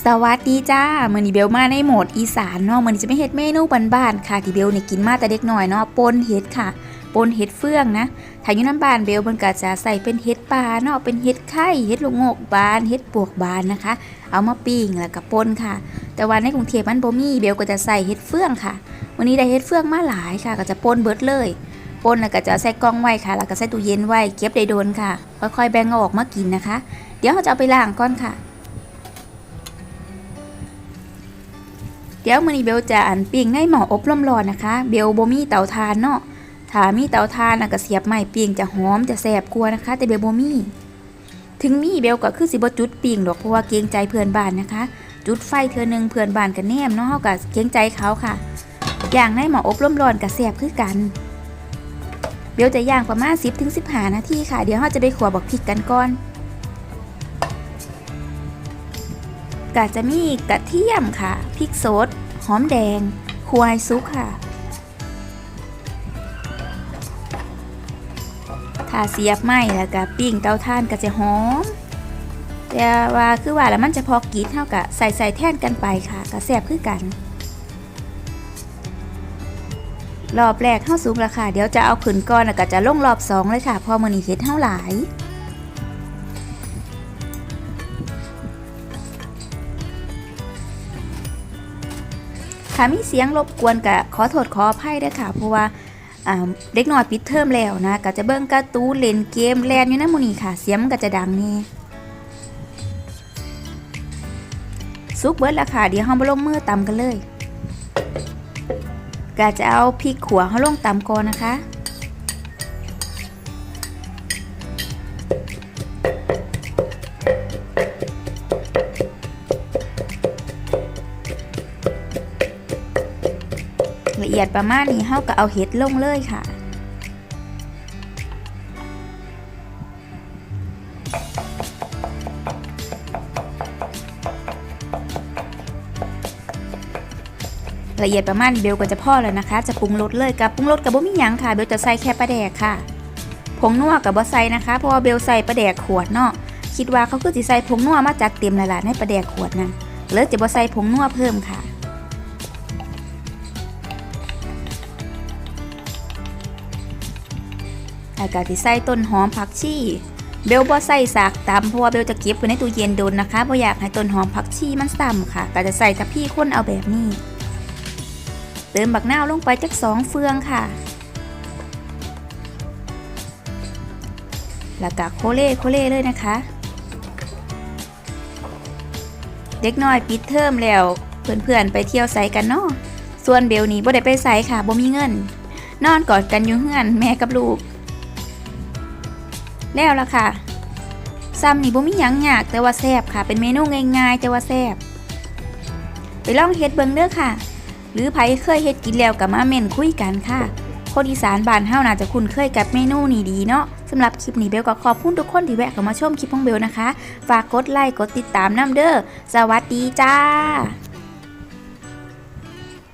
สวัสดีจ้ามือนี้เบลมาในโหมดอีสานเนาะมือนี้จะไม่เฮ็ดเมนูบ้านๆค่ะ ที่เบลเนี่ยกินมาแต่เด็กหน้อยเนาะปนเห็ดค่ะปนเห็ดเฟืองนะถ้าอยู่น้ำบานเบลเพิ่นก็จะใส่เป็นเห็ดป่าเนาะเป็นเห็ดไข่เห็ดลูกงกบานเห็ดปวกบานนะคะ เอามาปิ้งแล้วก็ปนค่ะ แต่ว่าในกรุงเทพมันบ่มีเบลก็จะใส่เห็ดเฟืองค่ะ วันนี้ได้เห็ดเฟืองมาหลายค่ะ ก็จะปนเบิดเลยปนแล้วก็จะใส่กล่องไว้ค่ะแล้วก็ใส่ตู้เย็นไว้เก็บได้โดนค่ะ ค่อยๆแบ่งเอาออกมากินนะคะ เดี๋ยวเราจะเอาไปล้างก่อนค่ะ เดี๋ยวมื้อนี้เบลจะอันปิ้งในหม้ออบลมร้อนนะคะ เบลบ่มีเตาถ่านเนาะถ้ามีเตาถ่านน่ะก็เสียบไม้ปิ้งจะหอมจะแซ่บกว่านะคะ แต่เบลบ่มีถึงมีเบลก็คือสิบ่จุดปิ้งดอกเพราะว่าเกรงใจเพื่อนบ้านนะคะ จุดไฟเทื่อหนึงเพื่อนบ้านก็แนมเนาะเฮาก็เกรงใจเขาค่ะ อย่างในหม้ออบลมร้อนก็แซ่บคือกันเบลจะย่างประมาณ 10ถึง15 นาทีค่ะ เดี๋ยวเราจะไปขัวบักพริกกันก่อน ก็จะมีกระเทียมค่ะ พริกสด หอมแดงคั่วให้สุกค่ะ ถ้าเสียบไหม้แล้วก็ปิ้งเตาถ่านก็จะหอม แต่ว่าคือว่าแล้วมันจะพอกินเท่ากับใส่ใส่แท่นกันไปค่ะก็แซ่บคือกัน รอบแรกเข้าสุกแล้วค่ะเดี๋ยวจะเอาขึ้นก่อนแล้วก็จะลงรอบสองเลยค่ะพอมือนี้เฮ็ดเท่าหลาย ถ้ามีเสียงรบกวนก็ขอโทษขออภัยด้วยค่ะ เพราะว่าเด็กน้อยปิดเทอมแล้วนะก็จะเบิ่งการ์ตูนเล่นเกมแลนอยู่นะมูนี่ค่ะ เสียงมันก็จะดังนี่ซุกเบิดละค่ะ เดี๋ยวเฮามาลงมือตำกันเลยก็จะเอาพริกขัวเฮาลงตำก่อนนะคะ เอียดประมาณนี้เฮาก็เอาเห็ดลงเลยค่ะละเอียดประมาณเบลก็จะพอแล้วนะคะ จะปรุงรสเลยกับปรุงรสกับบ่มีหยังค่ะ เบลจะใส่แค่ปลาแดกค่ะ ผงนัวกับบ่ใส่นะคะ เพราะว่าเบลใส่ปลาแดกขวดเนาะ คิดว่าเขาคือสิใส่ผงนัวมาจัดเต็มแล้วล่ะในปลาแดกขวดนั้นเลยจะบ่ใส่ผงนัวเพิ่มค่ะ แล้วก็สิใส่ต้นหอมผักชีเบลบ่ใส่สากตำเพราะว่าเบลจะเก็บไว้ในตู้เย็นโดนนะคะบ่อยากให้ต้นหอมผักชีมันซ้ำค่ะก็จะใส่ทับพี่ข้นเอาแบบนี้ เติมบักนาวลงไปจักสองเฟืองค่ะ แล้วก็โคเล่โคเล่เลยนะคะ เด็กน้อยปิดเทอมแล้วเพื่อนๆไปเที่ยวไสกันเนาะส่วนเบลนี่บ่ได้ไปไสค่ะบ่มีเงิน นอนกอดกันอยู่เฮือนแม่กับลูก แล้วล่ะค่ะซ้ำนี่บ่มีหยังยากแต่ว่าแซ่บค่ะ เป็นเมนูง่ายๆแต่ว่าแซ่บไปลองเฮ็ดเบิ่งเด้อค่ะ หรือไผเคยเฮ็ดกินแล้วก็มาเม่นคุยกันค่ะคนอีสานบ้านเฮาน่าจะคุ้นเคยกับเมนูนี้ดีเนาะสำหรับคลิปนี้เบลก็ขอบคุณทุกคนที่แวะเข้ามาชมคลิปของเบลนะคะ ฝากกดไลค์กดติดตามน้ำเด้อสวัสดีจ้า